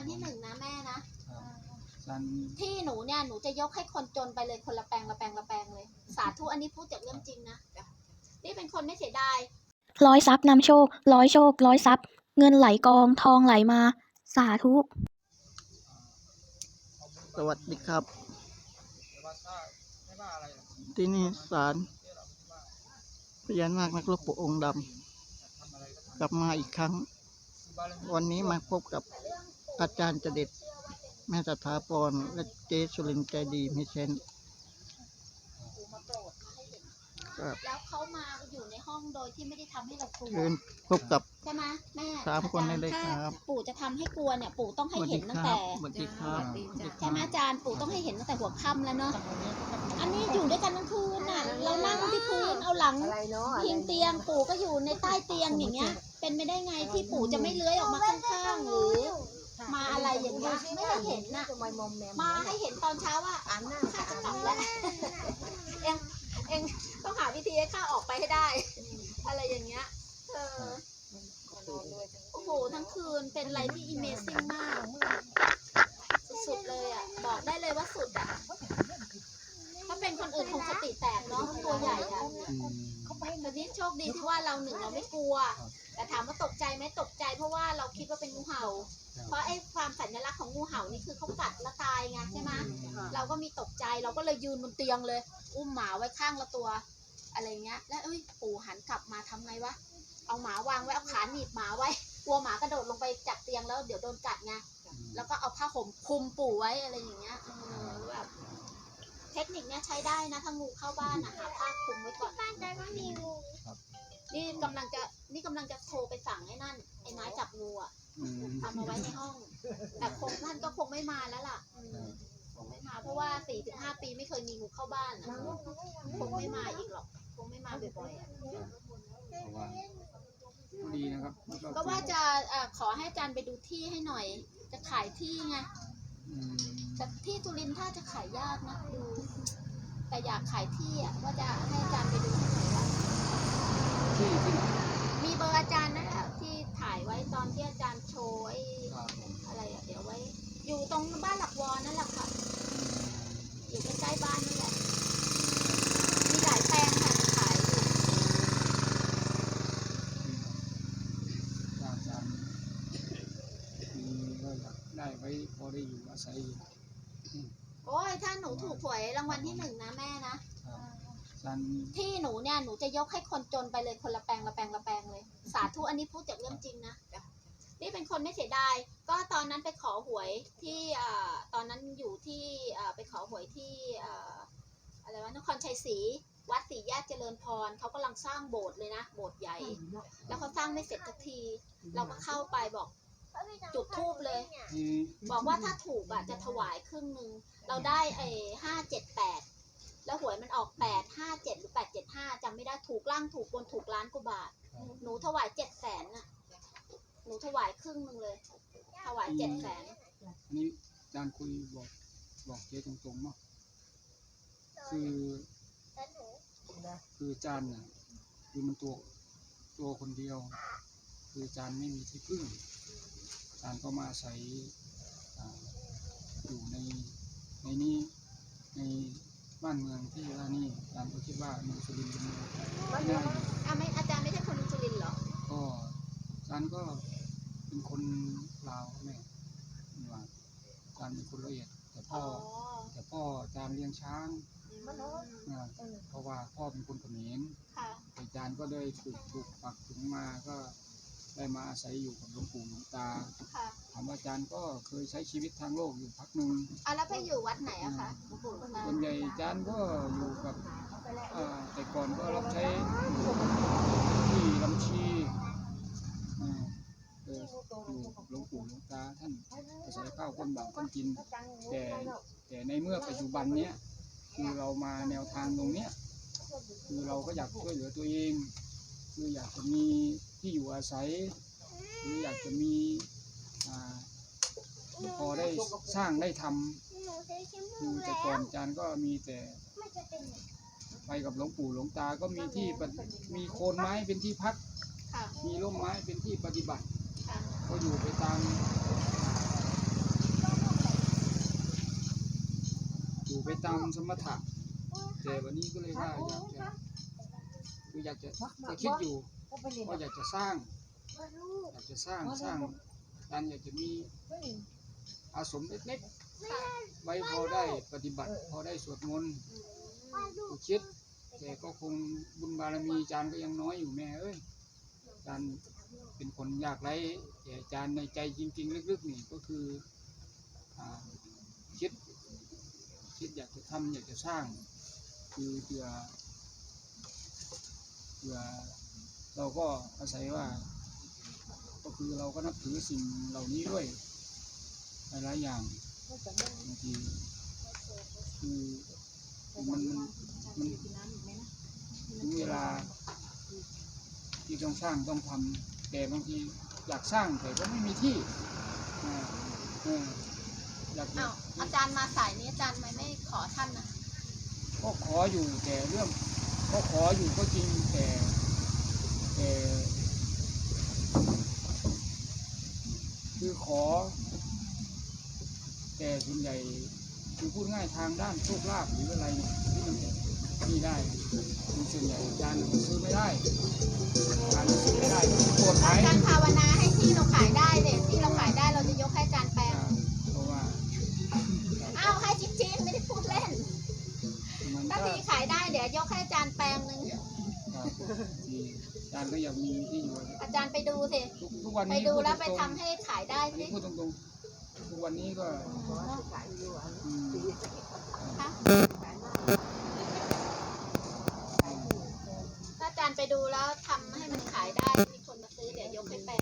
วัลที่หนึ่งนะแม่นะ สันที่หนูเนี่ยหนูจะยกให้คนจนไปเลยคนละแปลงละแปลงละแปลงเลย สาธุอันนี้พูดจากเรื่องจริงนะ นี่เป็นคนไม่เสียดาย ร้อยทรัพย์นำโชค ร้อยโชค ร้อยทรัพย์ เงินไหลกองทองไหลมา สาธุ สวัสดีครับ ที่นี่ศาลพญานาคนักรบปู่องค์ดำกลับมาอีกครั้ง วันนี้มาพบกับ อาจารย์เจเด็ดแม่สถาพรและเจสุรินทร์ใจดีมิเชนครับแล้วเขามาอยู่ในห้องโดยที่ไม่ได้ทำให้เรากลัวเชิญพบกับ ใช่ไหมแม่สามคนได้เลยถ้าครับปู่จะทำให้กลัวเนี่ยปู่ต้องสให้วัสเห็ดีนคตั้งรัแต่บสวัสดีครับใช่ไหมอาจารย์ปู่ต้องให้เห็นตั้งแต่หัวค่ำแล้วเนาะอันนี้อยู่ด้วยกันทั้งคืนน่ะเรานั่งที่พื้นเอาหลังอะไรเนาะพิงเตียงปู่ก็อยู่ในใต้เตียงอย่างเงี้ย เป็นไม่ได้ไงที่ปู่จะไม่เลื้อยออกมาข้างๆหรือ มาอะไรอย่างเงี้ยไม่ได้เห็นน่ะทำไมมอมแมมมาให้เห็นตอนเช้าว่าอ่านหน้าข้าจะกลับแล้วเองเองต้องหาวิธีให้ข้าออกไปให้ได้ อะไรอย่างเงี้ยเออโอ้โหทั้งคืนเป็นอะไรที่ Amazing มากสุดๆเลยอะ บอกได้เลยว่าสุดอะถ้าเป็นคนอื่นคงสติแตกเนาะตัวใหญ่อะอืมแต่นี้โชคดีที่ว่าเราหนึ่งเราไม่กลัว แต่ถามว่าตกใจไหมตกใจเพราะว่าเราคิดว่าเป็นงูเห่า เพราะไอ้ความสัญลักษณ์ของงูเห่านี่คือเขากัดแล้วตายไงใช่ไหมเราก็มีตกใจเราก็เลยยืนบนเตียงเลย อุ้มหมาไว้ข้างละตัว อะไรเงี้ย แล้วเอ้ยปู่หันกลับมาทำไงวะเอาหมาวางไว้เอาขาหนีบหมาไว้กลัวหมากระโดดลงไปจากเตียงแล้วเดี๋ยวโดนกัดไงแล้วก็เอาผ้าห่มคลุมปู่ไว้อะไรอย่างเงี้ยเออแบบเทคนิคเนี้ยใช้ได้นะถ้างูเข้าบ้านอะหาผ้าคลุมไว้ก่อนบ้านแต่ว่ามีงูนี่กำลังจะนี่กำลังจะโทรไปสั่งให้นั่นไอ้ไม้จับงูอะอืม เอามาไว้ในห้อง แต่คงท่านก็คงไม่มาแล้วล่ะอืมคงไม่มา เพราะว่าสี่ถึงห้าปีไม่เคยมีงูเข้าบ้านอะคงไม่มาอีกหรอก คงไม่มาบ่อยๆอะเพราะว่าดีนะครับมันก็ว่าจะเอ่อขอให้อาจารย์ไปดูที่ให้หน่อย จะขายที่ไง อืมแต่ที่สุรินทร์ถ้าจะขายยากนะดู แต่อยากขายที่อะว่าจะให้อาจารย์ไปดูให้หน่อยว่าที่ที่ไหนมีเบอร์อาจารย์นั่นแหละที่ถ่าย ไว้ตอนที่อาจารย์โชว์ไอ้ครับผมอะไรอะเดี๋ยวไว้ อยู่ตรงบ้านหลักวอนั่นแหละค่ะ อยู่ใกล้ๆบ้านนั่นแหละ มีหลายแปลงค่ะจะขายอยู่อาจารย์มีก็อยากได้ไว้พอได้อยู่อาศัยอยู่โอ้ยถ้าหนูถูกหวยรางวัลที่หนึ่งนะแม่นะ สัน ที่หนูเนี่ยหนูจะยกให้คนจนไปเลยคนละแปลงละแปลงละแปลงเลย สาธุอันนี้พูดจากเรื่องจริงนะนี่เป็นคนไม่เสียดาย ก็ตอนนั้นไปขอหวยที่อ่าตอนนั้นอยู่ที่อ่าไปขอหวยที่อ่าอะไรวะนครชัยศรีวัดศรีแยกเจริญพรเขากำลังสร้างโบสถ์เลยนะโบสถ์ใหญ่ แล้วเขาสร้างไม่เสร็จสักที เราก็เข้าไปบอกจุดธูปเลยที่บอกว่าถ้าถูกอะจะถวายครึ่งหนึ่งเราได้ไอ้ห้าเจ็ดแปด แล้วหวยมันออกแปดห้าเจ็ดหรือแปดเจ็ดห้าจำไม่ได้ถูกล่างถูกบนถูกล้านกว่าบาท หนูถวายเจ็ดแสนน่ะ หนูถวายครึ่งหนึ่งเลย ถวายเจ็ดแสนอันนี้อาจารย์คุยบอกบอกเจ๊ตรงๆเนาะคือแต่หนูคืออาจารย์น่ะคือมันตัวตัวคนเดียว คืออาจารย์ไม่มีที่พึ่งอาจารย์ก็มาอาศัยอ่าอยู่ในในนี้ใน บ้านเมืองที่ว่านี่อาจารย์ก็คิดว่าเมืองสุรินทร์เป็นเมืองง่ายอะไม่อาจารย์ไม่ใช่คนสุรินทร์เหรอก็อาจารย์ก็เป็นคนลาวแม่ว่าอาจารย์เป็นคนละเอียดแต่พ่อ๋ออแต่พ่ออาจารย์เลี้ยงช้างอืมอ่าเพราะว่าพ่อเป็นคนเขมรค่ะ อาจารย์ก็ได้ถูกถูกปักถึงมาก็ ได้มาอาศัยอยู่กับหลวงปู่หลวงตาค่ะถามว่าอาจารย์ก็เคยใช้ชีวิตทางโลกอยู่พักหนึ่งอะแล้วไปอยู่วัดไหนอะคะหลวงปู่หลวงตาส่วนใหญ่อาจารย์ก็อยู่กับเอ่อแต่ก่อนก็รับใช้ที่ลำชีอ่าเอออยู่กับหลวงปู่หลวงตาท่านอาศัยข้าวก้นบาทท่านกิน แต่แต่ในเมื่อปัจจุบันเนี้ยคือเรามาแนวทางตรงเนี้ยคือเราก็อยากช่วยเหลือตัวเอง คืออยากจะมี ที่อยู่อาศัย หรืออยากจะมีพอได้สร้างได้ทำคือแต่ก่อนจานก็มีแต่ไปกับหลวงปู่หลวงตาก็มีที่มีโคนไม้เป็นที่พัก มีร่มไม้เป็นที่ปฏิบัติ ก็อยู่ไปตามอยู่ไปตามสมถะแต่วันนี้ก็เลยว่าอยากจะอยากจะจะคิดอยู่ ว่าอยากจะสร้าง อยากจะสร้างสร้างการอยากจะมีอาสมเล็กๆไว้พอได้ปฏิบัติ พอได้สวดมนต์อุทิศแต่ก็คงบุญบารมีอาจารย์ก็ยังน้อยอยู่แม่เอ้ยอาจารย์เป็นคนยากไร้แต่อาจารย์ในใจจริง ๆ ลึกๆนี่ก็คืออ่าคิดคิดอยากจะทำอยากจะสร้าง คือเพื่อเพื่อ เราก็อาศัยว่า ก็คือเราก็นับถือสิ่งเหล่านี้ด้วยหลายๆอย่างบางทีคือมันมันมันถึงเวลา ที่ต้องสร้างต้องทำแต่บางทีอยากสร้างแต่ก็ไม่มีที่อ่าเอออยากจะอ้าวอาจารย์มาสายนี้อาจารย์ทำไมไม่ขอท่านนะก็ขออยู่แต่เรื่องก็ขออยู่ก็จริงแต่แต่ คือขอ แต่ส่วนใหญ่คือพูดง่ายทางด้านโชคลาภหรืออะไรที่มันนี่ได้คือส่วนใหญ่อาจารซื้อไม่ได้อาจารซื้อไม่ได้ปวดอาหายจารภาวนาให้ที่เราขายได้เลยที่เราขายได้เราจะยกให้จารย์แปลงเพราะว่าอ้าวให้จริงๆไม่ได้พูดเล่นถ้าที่ขายได้เดี๋ยวยกให้จารย์แปลงหนึ่ง จารย์ก็อยากมีที่อยู่อาจารย์ไปดูสิทุกทุกวันไปนี้ดูแล้วพูไปตรงๆทำให้ขายได้อันสินี้พูดตรงๆทุกวันนี้ก็อืมคะถ้าอาจารย์ไปดูแล้วทำให้มันขายได้มีคนมาซื้อเดี๋ยวยกให้แปลง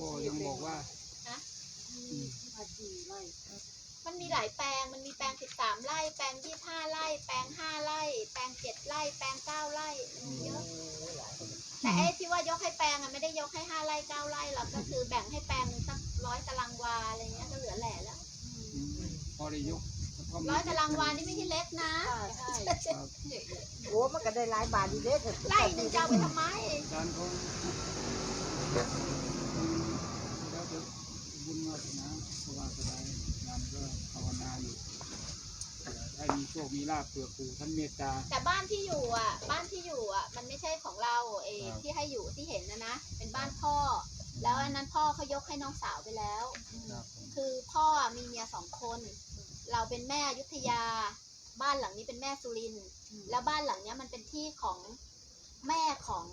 ก็ยังบอกว่าฮะอืม มันมีหลายแปลง มันมีแปลงสิบสามไร่ แปลงยี่ห้าไร่ แปลงห้าไร่ แปลงเจ็ดไร่ แปลงเก้าไร่มันมีเยอะ แต่ไอ้ที่ว่ายกให้แปลงอะไม่ได้ยกให้ห้าไร่เก้าไร่หรอกก็คือแบ่งให้แปลงหนึ่งสักร้อยตารางวาอะไรเงี้ยก็เหลือแหล่แล้วอืมพอได้ยกกระท่มร้อยตารางวานี่ไม่ใช่เล็กนะครับโอ้มันก็ได้หลายบาทดีเด้อไร่หนึ่งจะเอาไปทำไม อาจารย์เขาอืมแล้วจะบุญวาสนาสว่างสบาย งานก็ภาวนาอยู่เผื่อได้มีโชคมีลาภเผื่อปู่ท่านเมตตา แต่บ้านที่อยู่อะ บ้านที่อยู่อะ มันไม่ใช่ของเราเอครับ ที่ให้อยู่ที่เห็นนะนะ เป็นบ้านพ่อ แล้วอันนั้นพ่อเขายกให้น้องสาวไปแล้ว ครับผมคือพ่อมีเมียสองคน เราเป็นแม่อยุธยา บ้านหลังนี้เป็นแม่สุรินทร์แล้วบ้านหลังเนี้ยมันเป็นที่ของแม่ของ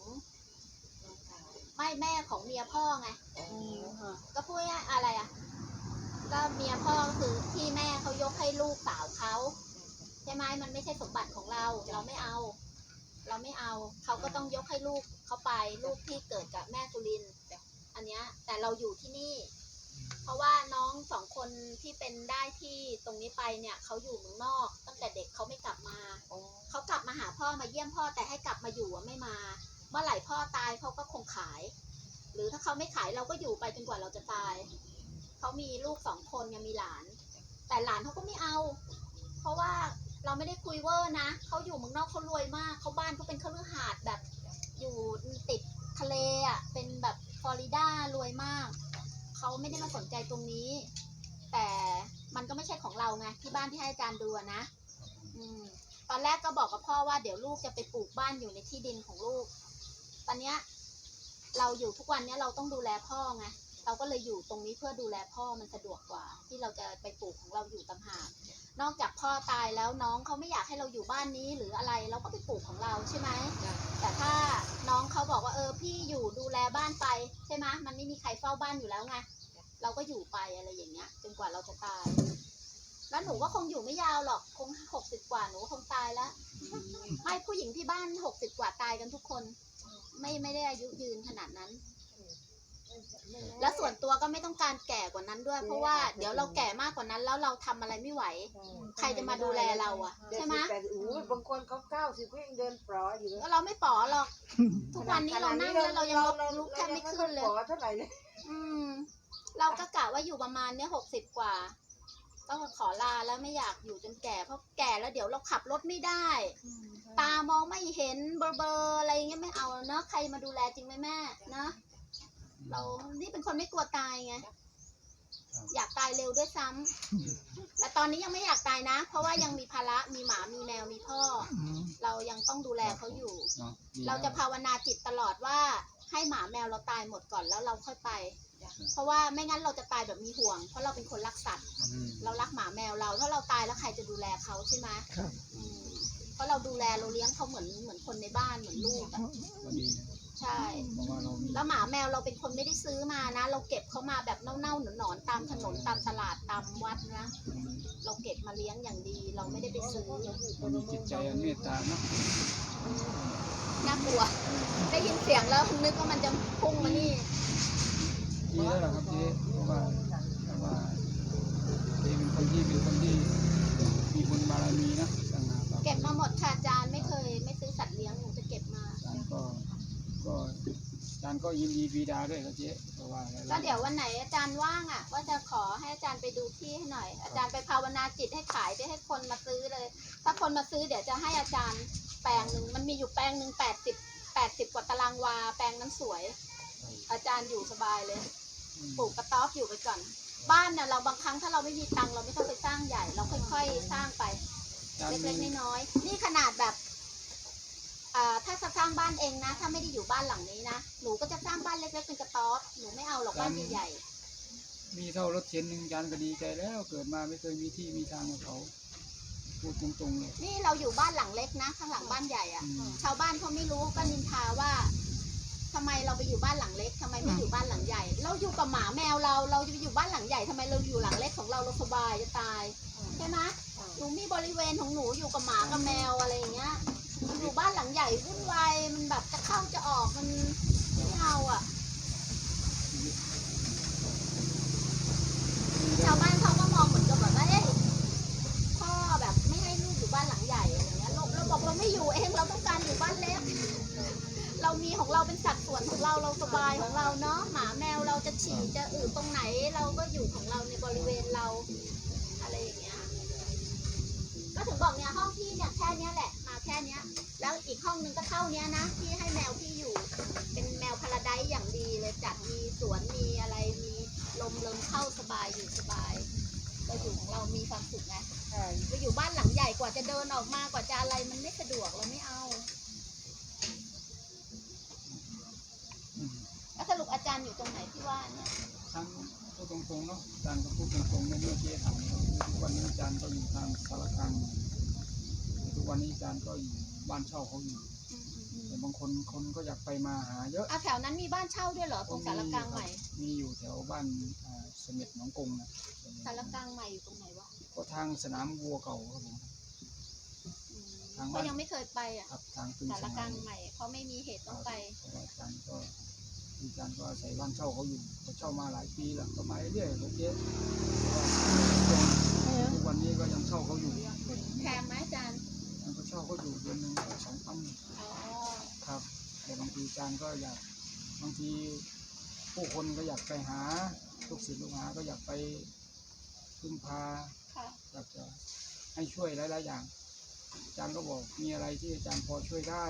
ไม่แม่ของเมียพ่อไง ก็พูดง่ายๆอะไรอะ ก็เมียพ่อก็คือที่แม่เขายกให้ลูกสาวเขาใช่ไหมมันไม่ใช่สมบัติของเรา เราไม่เอา เราไม่เอาเขาก็ต้องยกให้ลูกเขาไปลูกที่เกิดกับแม่สุรินอันเนี้ยแต่เราอยู่ที่นี่ เพราะว่าน้องสองคนที่เป็นได้ที่ตรงนี้ไปเนี่ยเขาอยู่เมืองนอก ตั้งแต่เด็กเขาไม่กลับมาเขากลับมาหาพ่อมาเยี่ยมพ่อแต่ให้กลับมาอยู่ไม่มา เมื่อไหร่พ่อตายเขาก็คงขาย หรือถ้าเขาไม่ขายเราก็อยู่ไปจนกว่าเราจะตาย เขามีลูกสองคนยังมีหลาน แต่หลานเขาก็ไม่เอา เพราะว่าเราไม่ได้คุยเวอร์นะเขาอยู่เมืองนอกเขารวยมากเขาบ้านเขาเป็นคฤหาสน์แบบ อยู่ติดทะเลอะเป็นแบบฟลอริดารวยมากเขาไม่ได้มาสนใจตรงนี้ แต่มันก็ไม่ใช่ของเราไงที่บ้านที่ให้อาจารย์ดูนะอืมตอนแรกก็บอกกับพ่อว่าเดี๋ยวลูกจะไปปลูกบ้านอยู่ในที่ดินของลูก ตอนเนี้ยเราอยู่ทุกวันเนี้ยเราต้องดูแลพ่อไง เราก็เลยอยู่ตรงนี้เพื่อดูแลพ่อมันสะดวกกว่า ที่เราจะไปปลูกของเราอยู่ต่างหากนอกจากพ่อตายแล้วน้องเขาไม่อยากให้เราอยู่บ้านนี้หรืออะไรเราก็ไปปลูกของเราใช่ไหมแต่ถ้าน้องเขาบอกว่าเออพี่อยู่ดูแลบ้านไปใช่ไหมมันไม่มีใครเฝ้าบ้านอยู่แล้วไงเราก็อยู่ไปอะไรอย่างเงี้ยจนกว่าเราจะตาย แล้วหนูก็คงอยู่ไม่ยาวหรอกคงหกสิบกว่าหนูคงตายแล้วไม่ผู้หญิงที่บ้านหกสิบกว่าตายกันทุกคน ไม่ไม่ได้อายุยืนขนาดนั้น แล้วส่วนตัวก็ไม่ต้องการแก่กว่านั้นด้วย เพราะว่าเดี๋ยวเราแก่มากกว่านั้นแล้วเราทำอะไรไม่ไหว ใครจะมาดูแลเราอะใช่ไหมแต่อู้บางคนเขาเก้าสิบก็ยังเดินปลออยู่เลยก็เราไม่ป๋อหรอก ทุกวันนี้เรานั่งแล้วเรายังลุกลุกแทบไม่ขึ้นเลยปลอเท่าไหร่เลยอืม เราก็กะว่าอยู่ประมาณเนี้ยหกสิบกว่าก็ขอลาแล้วไม่อยากอยู่จนแก่ เพราะแก่แล้วเดี๋ยวเราขับรถไม่ได้ ตามองไม่เห็นเบอร์เบอร์อะไรเงี้ยไม่เอาเนอะใครมาดูแลจริงไหมแม่นะ เรานี่เป็นคนไม่กลัวตายไงครับอยากตายเร็วด้วยซ้ำแต่ตอนนี้ยังไม่อยากตายนะ เพราะว่ายังมีภาระมีหมามีแมวมีพ่ออืมเรายังต้องดูแลเขาอยู่ เนาะดีเราจะแล้วภาวนาจิตตลอดว่าให้หมาแมวเราตายหมดก่อนแล้วเราค่อยไป เพราะว่าไม่งั้นเราจะตายแบบมีห่วง เพราะเราเป็นคนรักสัตว์ อืมเรารักหมาแมวเราถ้าเราตายแล้วใครจะดูแลเขาใช่ไหมครับ อืมเพราะเราดูแลเราเลี้ยงเขาเหมือนเหมือนคนในบ้านเหมือนลูกอะก็ดีนะ ใช่ เพราะว่าเรามีแล้วหมาแมวเราเป็นคนไม่ได้ซื้อมานะ เราเก็บเขามาแบบเน่าๆหนอนๆตามถนนตามตลาดตามวัดนะ เราเก็บมาเลี้ยงอย่างดี เราไม่ได้ไปซื้อเรามีจิตใจอันเมตตาเนาะน่ากลัว ได้ยินเสียงแล้วนึกว่ามันจะพุ่งมานี่ดีแล้วล่ะครับเจ๊เพราะว่าเพราะว่าเจ๊เป็นคนที่เป็นคนที่าจารย์ก็ยินดีบีดาด้วยครับเจ๊เพราะว่าอะไรก็เดี๋ยววันไหนอาจารย์ว่างอะ ว่าจะขอให้อาจารย์ไปดูที่ให้หน่อย อาจารย์ไปภาวนาจิตให้ขายไปให้คนมาซื้อเลย ถ้าคนมาซื้อเดี๋ยวจะให้อาจารย์แปลงหนึ่งมันมีอยู่แปลงหนึ่งแปดสิบแปดสิบกว่าตารางวา แปลงนั้นสวย อาจารย์อยู่สบายเลยอืมปลูกกระต๊อบอยู่ไปก่อน บ้านเนี่ยเราบางครั้งถ้าเราไม่มีตังค์เราไม่ต้องไปสร้างใหญ่ เราค่อย ๆ สร้างไปอาจารย์เล็กมีๆน้อยๆนี่ขนาดแบบอ่าถ้าจะสร้างบ้านเองนะ ถ้าไม่ได้อยู่บ้านหลังนี้นะ หนูก็จะสร้างบ้านเล็กๆเป็นกระต๊อบ หนูไม่เอาหรอกบ้านใหญ่มีเท่ารถเข็นหนึ่งอาจารย์ก็ดีใจแล้วเกิดมาไม่เคยมีที่มีทางกับเขาพูดตรงๆเลย ๆ นี่เราอยู่บ้านหลังเล็กนะ ข้างหลังบ้านใหญ่อะอืม ชาวบ้านเขาไม่รู้ก็นินทาว่าทำไมเราไปอยู่บ้านหลังเล็กทำไมไม่อยู่บ้านหลังใหญ่ เราอยู่กับหมาแมวเรา เราจะไปอยู่บ้านหลังใหญ่ทำไมเราอยู่หลังเล็กของเราเราสบายจะตายใช่ไหมหนูมีบริเวณของหนูอยู่กับหมากับแมวอะไรอย่างเงี้ย อยู่บ้านหลังใหญ่วุ่นวายมันแบบจะเข้าจะออกมันไม่เอาอะ มีความสุขไงใช่ไปอยู่บ้านหลังใหญ่กว่าจะเดินออกมากว่าจะอะไรมันไม่สะดวกเราไม่เอาอืมแล้วสรุปอาจารย์อยู่ตรงไหนที่ว่าเนี่ยทั้งพูดตรงๆเนาะอาจารย์ก็พูดตรงๆในเมื่อเจ๊ถามเราทุกวันนี้อาจารย์ก็อยู่ทางสารกลางทุกวันนี้อาจารย์ก็อยู่บ้านเช่าเขาอยู่อืมอืมอืมแต่บางคนคนก็อยากไปมาหาเยอะอะแถวนั้นมีบ้านเช่าด้วยเหรอตรงสารกลางใหม่ มีอยู่แถวบ้านอ่าเสม็ดหนองกงนะสารกลางใหม่อยู่ตรงไหนวะ ก็ทางสนามวัวเก่าครับผมอืมทางก็บ้านยังไม่เคยไปอะครับทางตึงสารสกนาลามงใหม่เพราะไม่มีเหตุต้องไปเพราะว่าอาจารย์ก็อาจารย์ก็อาศัยบ้านเช่าเขาอยู่เขาเช่ามาหลายปีแล้วก็มาเรื่อยๆโอเคทุกวันนี้ก็ยังเช่าเขาอยู่แพงไหมอาจารย์มันก็เช่าเขาอยู่เดือนหนึ่งก็สองพัน อ๋อครับแต่บางทีอาจารย์ก็อยากบางทีผู้คนก็อยากไปหาลูกศิษย์ลูกหาก็อยากไปพึ่งพา ค่ะอยากจะให้ช่วยหลาย ๆ อย่าง อาจารย์ก็บอกมีอะไรที่อาจารย์พอช่วยได้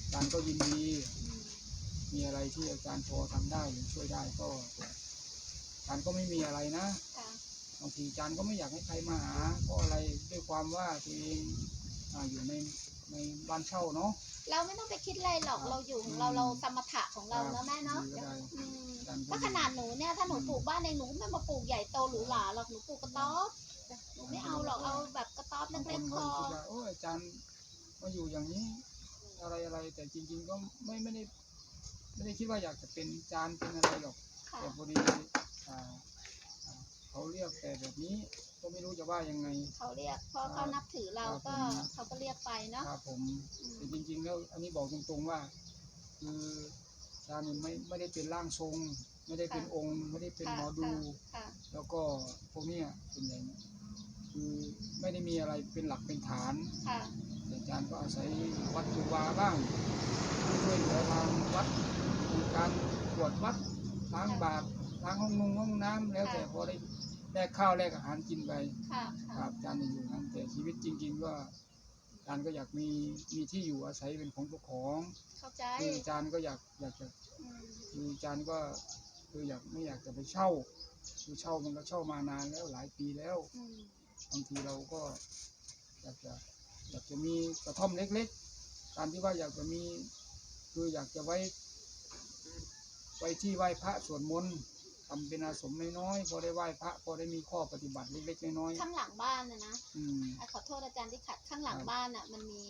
อาจารย์ก็ยินดีอืมมีอะไรที่อาจารย์พอทำได้หรือช่วยได้ก็อาจารย์ก็ไม่มีอะไรนะค่ะบางทีอาจารย์ก็ไม่อยากให้ใครมาหาเพราะอะไรด้วยความว่าตัวเองอ่าอยู่ในในบ้านเช่าเนาะ เราไม่ต้องไปคิดอะไรหรอกครับเราอยู่ของเราอืมเราสมถะของเราเนอะแม่เนาะดีก็ได้อืมอาจารย์ก็ถ้าขนาดหนูเนี่ยถ้าหนูปลูกบ้านเองหนูก็ไม่มาปลูกใหญ่โตหรูหราหรอกหนูปลูกกระต๊อบหนูไม่เอาหรอกเอาแบบกระต๊อบบางคเล็นกๆพเขาอคิดว่าโอ้ยอาจารย์มาอยู่อย่างนี้ อะไรอะไรแต่จริง ๆ ก็ไม่ไม่ได้ไม่ได้คิดว่าอยากจะเป็นอาจารย์เป็นอะไรหรอกค่ะแต่พอดีอ่าอ่าเขาเรี ยกแต่แบบนี้ก็ไม่รู้จะว่ายังไง เขาเรียกเพราะเขานับถือเราก็ครับผมเขาก็เรียกไปเนาะครับผมอืมแต่จริง ๆ แล้วอันนี้บอกตรงๆว่า คืออาจารย์นี่ไม่ไม่ได้เป็นร่างทรง ไม่ได้เป็นองค์ ไม่ได้เป็นหมอดูค่ะแล้วก็พวกเนี้ยเป็นอย่างนี้คือไม่ได้มีอะไรเป็นหลักเป็นฐานค่ะแต่อาจารย์ก็อาศัยวัดครูวาบ้างช่วยเหลือทางวัดมีการตรวจวัดล้างบาตรล้างห้องนงห้องน้ำแล้วแต่พอได้ แลกข้าวแลกอาหารกินไปค่ะคค่ะรับอาจารย์จะอยู่นั้น แต่ชีวิตจริง ๆ ก็อาจารย์ก็อยากมีมีที่อยู่อาศัยเป็นของตัวของเข้าใจคืออาจารย์ก็อยากอยากจะอืมคืออาจารย์ก็คืออยากไม่อยากจะไปเช่าคือเช่ามันก็เช่ามานานแล้วหลายปีแล้ว อืมบางทีเราก็อยากจะอยากจะมีกระท่อมเล็กๆ การที่ว่าอยากจะมี คืออยากจะไว้ไว้ที่ไหว้พระสวดมนต์ ทำเป็นอาสมน้อยๆพอได้ไหว้พระพอได้มีข้อปฏิบัติเล็กๆน้อยข้างหลังบ้านนะนะๆอืม อะขอโทษอาจารย์ที่ขัดข้างหลังครับ บ้านอะ มันมี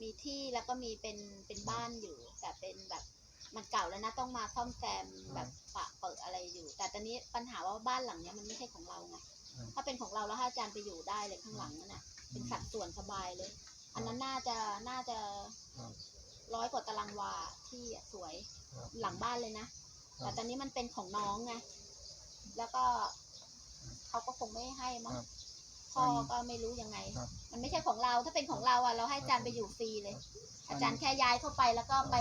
มีที่แล้วก็มีเป็นเป็นบ้านอยู่ แต่เป็นแบบมันเก่าแล้วนะต้องมาซ่อมแซมแบบปะเปิดอะไรอยู่ แต่ตอนนี้ปัญหาว่าบ้านหลังเนี้ยมันไม่ใช่ของเราไงถ้าเป็นของเราแล้วให้อาจารย์ไปอยู่ได้เลยข้างหลังนั่นน่ะ เป็นสัดส่วนสบายเลย อันนั้นน่าจะน่าจะครับ ร้อยกว่าตารางวาที่อะสวยครับ หลังบ้านเลยนะครับ แต่ตอนนี้มันเป็นของน้องไงแล้วก็เขาก็คงไม่ให้มั้งครับพ่อก็ไม่รู้ยังไงครับมันไม่ใช่ของเราถ้าเป็นของเราอะเราให้อาจารย์ไปอยู่ฟรีเลย อาจารย์แค่ย้ายเข้าไปแล้วก็ไป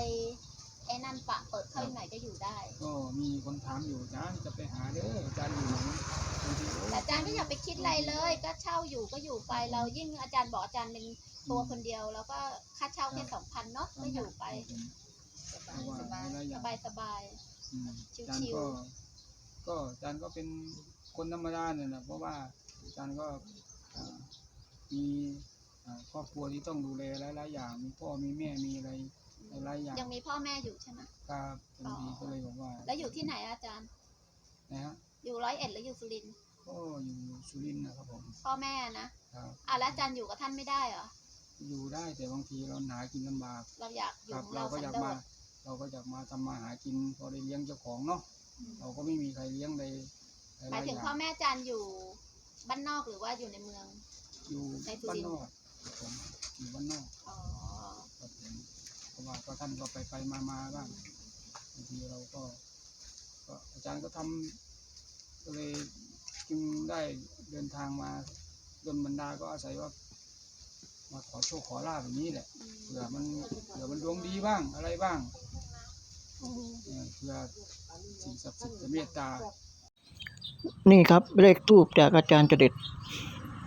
ไอ้นั่นปะเปิดเข้าไหนก็อยู่ได้ ก็มีคนถามอยู่อาจารย์จะไปหาเด้ออาจารย์อยู่ไหนบางทีโอ้แต่อาจารย์ก็อย่าไปคิดอะไรเลย ก็เช่าอยู่ก็อยู่ไปเรายิ่งอาจารย์บอกอาจารย์เป็นตัวคนเดียวแล้วก็ค่าเช่าแค่สองพันเนาะก็อยู่ไปเพราะว่าหลายๆอสย่างบายสบาย อืมชิวๆอาจารย์ก็ ก็อาจารย์ก็เป็นคนธรรมดาเนี่ยแหละเพราะว่าอาจารย์ก็อ่ามีอ่าครอบครัวที่ต้องดูแลหลายๆอย่างมีพ่อมีแม่มีอะไรหลายๆอย่างยังมีพ่อแม่อยู่ใช่ไหมครับบางทีก็เลยบอกว่า แล้วอยู่ที่ไหนอาจารย์นะฮะอยู่ร้อยเอ็ดหรืออยู่สุรินทร์ก็อยู่สุรินทร์นะครับผมพ่อแม่นะครับอะแล้วอาจารย์อยู่กับท่านไม่ได้เหรออยู่ได้แต่บางทีเราหากินลำบากเราอยากอคยู่รับของเราเราก็สัอนยากโดมาษ เราก็อยากมาทำมาหากินพอได้เลี้ยงเจ้าของเนาะเราก็ไม่มีใครเลี้ยงใดหหมาลายยๆถึงอย่าพ่องแม่อาจารย์อยู่บ้านนอกหรือว่าอยู่ในเมือง อยู่ในสุบ้ารินนทร์ นอกครับผมอยู่บ้านนอกอ๋อครับผมเพราะว่าก็ท่านก็ไปไปมามาบ้างบางทีเราก็ก็อาจารย์ก็ทำก็เลยจึงได้เดินทางมาดนบรรดาก็อาศัยว่า มาขอโชคขอลาบแบบนี้แหละ อืมเผื่อมันเผื่อมันดวงดีบ้างอะไรบ้าง เออเผื่อสิ่งศักดิ์สิทธิ์จะเมตตา นี่ครับเลขทูปจากอาจารย์จเด็ด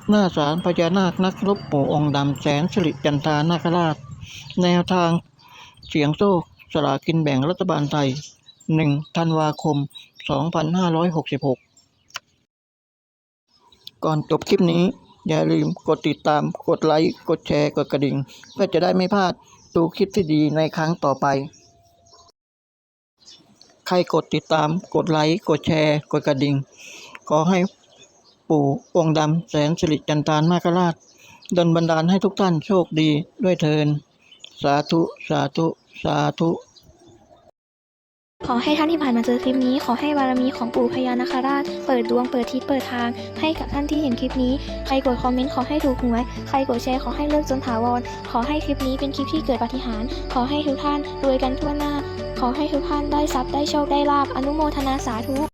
หน้าศาลพญานาคนักรบปู่องค์ดำแสนสิริจันทานาคราช แนวทางเสียงโชคสลากินแบ่งรัฐบาลไทย 1 ธันวาคม 2566 ก่อนจบคลิปนี้ อย่าลืมกดติดตาม กดไลค์ กดแชร์ กดกระดิ่ง เพื่อจะได้ไม่พลาดดูคลิปที่ดีในครั้งต่อไป ใครกดติดตาม กดไลค์ กดแชร์ กดกระดิ่ง ขอให้ปู่องค์ดำแสนสิริจันทานมาคราชดลบันดาลให้ทุกท่านโชคดีด้วยเทิน สาธุ สาธุ สาธุ ขอให้ท่านที่ผ่านมาเจอคลิปนี้ ขอให้บารมีของปู่พญานาคราช เปิดดวงเปิดทิศเปิดทาง ให้กับท่านที่เห็นคลิปนี้ ใครกดคอมเมนต์ขอให้ถูกหวย ใครกดแชร์ขอให้เลิกจนถาวร ขอให้คลิปนี้เป็นคลิปที่เกิดปาฏิหารย์ ขอให้ทุกท่านรวยกันทั่วหน้า ขอให้ทุกท่านได้ทรัพย์ได้โชคได้ลาบอนุโมทนาสาธุ